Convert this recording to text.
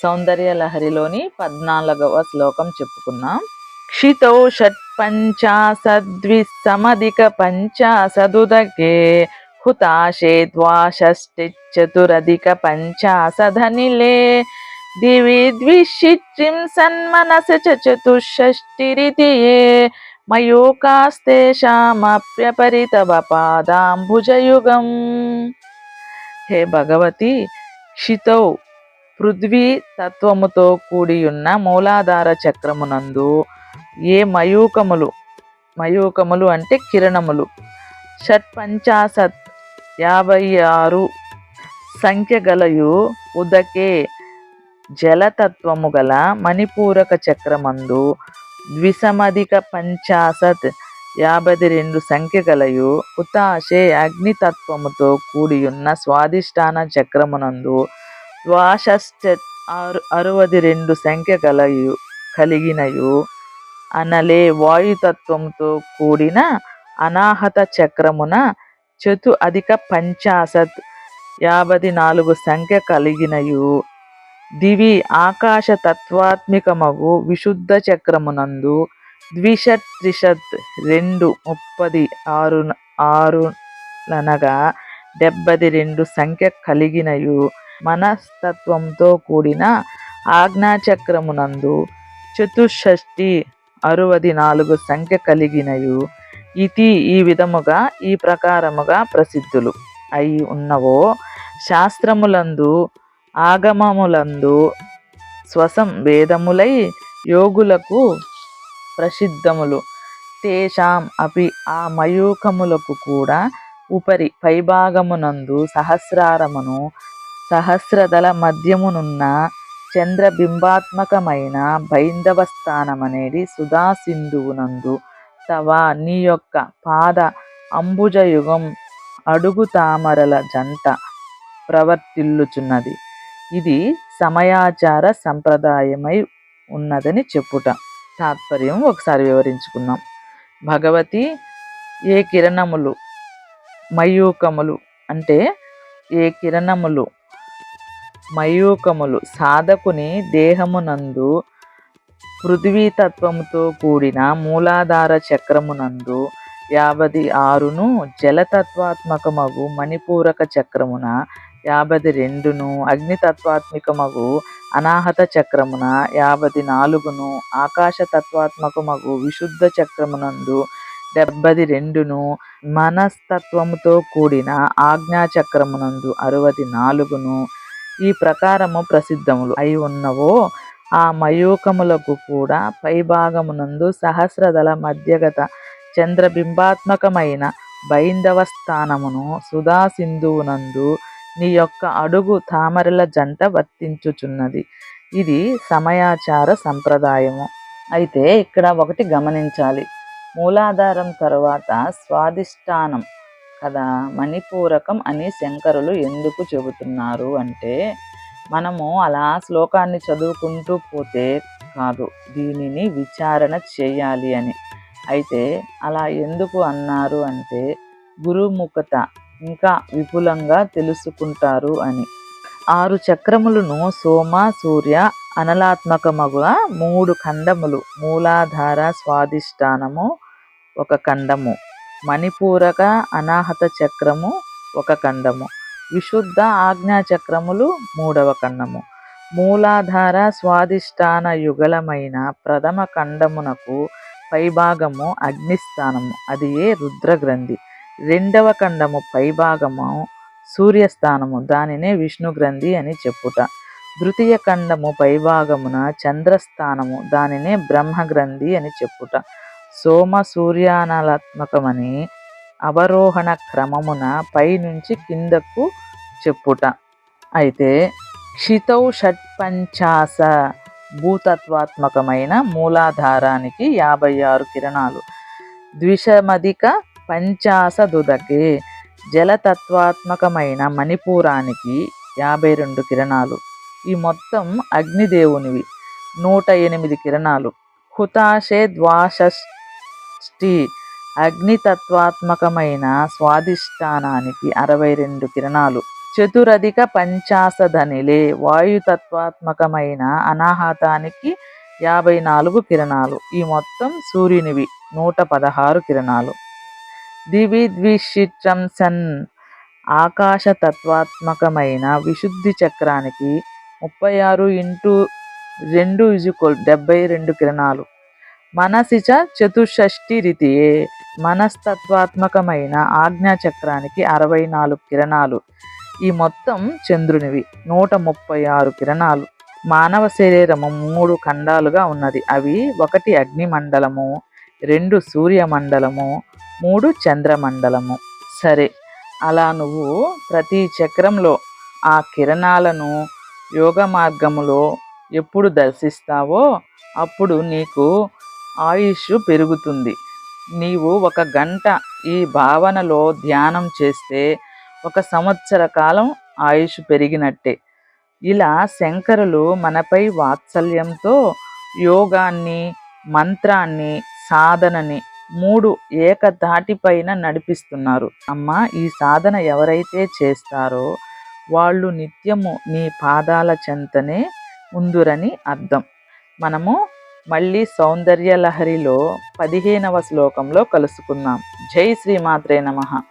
సౌందర్య లహరిలోని పద్నాలుగవ శ్లోకం చెప్పుకున్నాం క్షితౌ షట్పంచాసద్విసమధిక పంచాసదుదకే హుతాశే ద్వాషష్టిచతురధిక పంచాసధనిలే దివి ద్విషిత్రిం సన్మనస చ చతుషష్టిరితి ఏ మయూకాస్తేషామప్యపరితవ పాదాంబుజయుగం హే భగవతి క్షితౌ పృథ్వీ తత్వముతో కూడి ఉన్న మూలాధార చక్రమునందు ఏ మయూకములు మయూకములు అంటే కిరణములు షట్పంచాశత్ యాభై ఆరు సంఖ్య గలయు ఉదకే జలతత్వము గల మణిపూరక చక్రమందు ద్విసమధిక పంచాశత్ యాభై రెండు సంఖ్య గలయు ఉతాశే అగ్నితత్వముతో కూడి ఉన్న చక్రమునందు ద్వాషశ్చ అరవది రెండు సంఖ్య గలయు కలిగినయు అనలే వాయుతత్వంతో కూడిన అనాహత చక్రమున చతు అధిక పంచాశత్ యాభై నాలుగు సంఖ్య కలిగినయు దివి ఆకాశ తత్వాత్మికమగు విశుద్ధ చక్రమునందు ద్విషత్ త్రిషత్ రెండు ముప్పది ఆరు ఆరులనగా డెబ్బది రెండు సంఖ్య కలిగినయు మనస్తత్వంతో కూడిన ఆజ్ఞాచక్రమునందు చతుషష్ఠి అరవది నాలుగు సంఖ్య కలిగినయు. ఇది ఈ విధముగా ఈ ప్రకారముగా ప్రసిద్ధులు అయి ఉన్నవో శాస్త్రములందు ఆగమములందు స్వసం వేదములై యోగులకు ప్రసిద్ధములు. తేషాం అపి ఆ మయూకములకు కూడా ఉపరి పైభాగమునందు సహస్రారమును సహస్రదళ మధ్యమునున్న చంద్రబింబాత్మకమైన బైందవ స్థానమనేది సుధా సింధువునందు తవ నీ యొక్క పాద అంబుజయుగం అడుగు తామరల జంట ప్రవర్తిల్లుచున్నది. ఇది సమయాచార సంప్రదాయమై ఉన్నదని చెప్పుట. తాత్పర్యం ఒకసారి వివరించుకుందాం. భగవతి ఏ కిరణములు మయూకములు అంటే ఏ కిరణములు మయూకములు సాధకుని దేహమునందు పృథ్వీతత్వముతో కూడిన మూలాధార చక్రమునందు యాభై ఆరును జలతత్వాత్మకమగు మణిపూరక చక్రమున యాభై రెండును అగ్నితత్వాత్మికమగు అనాహత చక్రమున యాభై నాలుగును ఆకాశ తత్వాత్మకమగు విశుద్ధ చక్రమునందు డెబ్బై రెండును మనస్తత్వముతో కూడిన ఆజ్ఞా చక్రమునందు అరవై నాలుగును ఈ ప్రకారము ప్రసిద్ధములు అయి ఉన్నవో ఆ మయూకములకు కూడా పైభాగమునందు సహస్రదళ మధ్యగత చంద్రబింబాత్మకమైన బైందవ స్థానమును సుధా సింధువునందు నీ యొక్క అడుగు తామరల జంట వర్తించుచున్నది. ఇది సమయాచార సంప్రదాయము. అయితే ఇక్కడ ఒకటి గమనించాలి. మూలాధారం తరువాత స్వాదిష్టానం కదా మణిపూరకం అని శంకరులు ఎందుకు చెబుతున్నారు అంటే మనము అలా శ్లోకాన్ని చదువుకుంటూ పోతే కాదు దీనిని విచారణ చేయాలి అని. అయితే అలా ఎందుకు అన్నారు అంటే గురుముఖత ఇంకా విపులంగా తెలుసుకుంటారు అని. ఆరు చక్రములను సోమ సూర్య అనలాత్మకమగుగా మూడు ఖండములు. మూలాధార స్వాధిష్టానము ఒక ఖండము. మణిపూరక అనాహత చక్రము ఒక ఖండము. విశుద్ధ ఆజ్ఞా చక్రములు మూడవ ఖండము. మూలాధార స్వాదిష్టాన యుగలమైన ప్రథమ ఖండమునకు పైభాగము అగ్నిస్థానము. అది ఏ రుద్రగ్రంథి. రెండవ ఖండము పైభాగము సూర్యస్థానము దానినే విష్ణు గ్రంథి అని చెప్పుట. తృతీయ ఖండము పైభాగమున చంద్రస్థానము దానినే బ్రహ్మగ్రంథి అని చెప్పుట. సోమ సూర్యానలాత్మకమని అవరోహణ క్రమమున పైనుంచి కిందకు చెప్పుట. అయితే క్షితౌ షట్పంచాస భూతత్వాత్మకమైన మూలాధారానికి యాభై ఆరు కిరణాలు. ద్విషమధిక పంచాసదుదకి జలతత్వాత్మకమైన మణిపూరానికి యాభై రెండు కిరణాలు. ఈ మొత్తం అగ్నిదేవునివి. నూట ఎనిమిది కిరణాలు. హుతాశే ద్వాషష్టి అగ్నితత్వాత్మకమైన స్వాధిష్టానానికి అరవై రెండు కిరణాలు. చతురధిక పంచాసధనిలే వాయుతత్వాత్మకమైన అనాహతానికి యాభై నాలుగు కిరణాలు. ఈ మొత్తం సూర్యునివి. నూట పదహారు కిరణాలు. దివిద్విషిత్రంసన్ ఆకాశతత్వాత్మకమైన విశుద్ధి చక్రానికి ముప్పై ఆరు ఇంటూ రెండు ఇజుకోల్ డెబ్బై రెండు కిరణాలు. మనసిచ చతుషష్ఠి రీతియే మనస్తత్వాత్మకమైన ఆజ్ఞా చక్రానికి అరవై నాలుగు కిరణాలు. ఈ మొత్తం చంద్రునివి. నూట ముప్పై ఆరు కిరణాలు. మానవ శరీరము మూడు ఖండాలుగా ఉన్నది. అవి ఒకటి అగ్నిమండలము రెండు సూర్యమండలము మూడు చంద్రమండలము. సరే అలా నువ్వు ప్రతి చక్రంలో ఆ కిరణాలను యోగ మార్గములో ఎప్పుడు దర్శిస్తావో అప్పుడు నీకు ఆయుష్ పెరుగుతుంది. నీవు ఒక గంట ఈ భావనలో ధ్యానం చేస్తే ఒక సంవత్సర కాలం ఆయుష్ పెరిగినట్టే. ఇలా శంకరులు మనపై వాత్సల్యంతో యోగాన్ని మంత్రాన్ని సాధనని మూడు ఏకధాటిపైన నడిపిస్తున్నారు. అమ్మ ఈ సాధన ఎవరైతే చేస్తారో వాళ్ళు నిత్యము నీ పాదాల చెంతనే ఉందురని అర్థం. మనము మళ్ళీ సౌందర్య లహరిలో పదిహేనవ శ్లోకంలో కలుసుకుందాం. జై శ్రీమాత్రే నమః.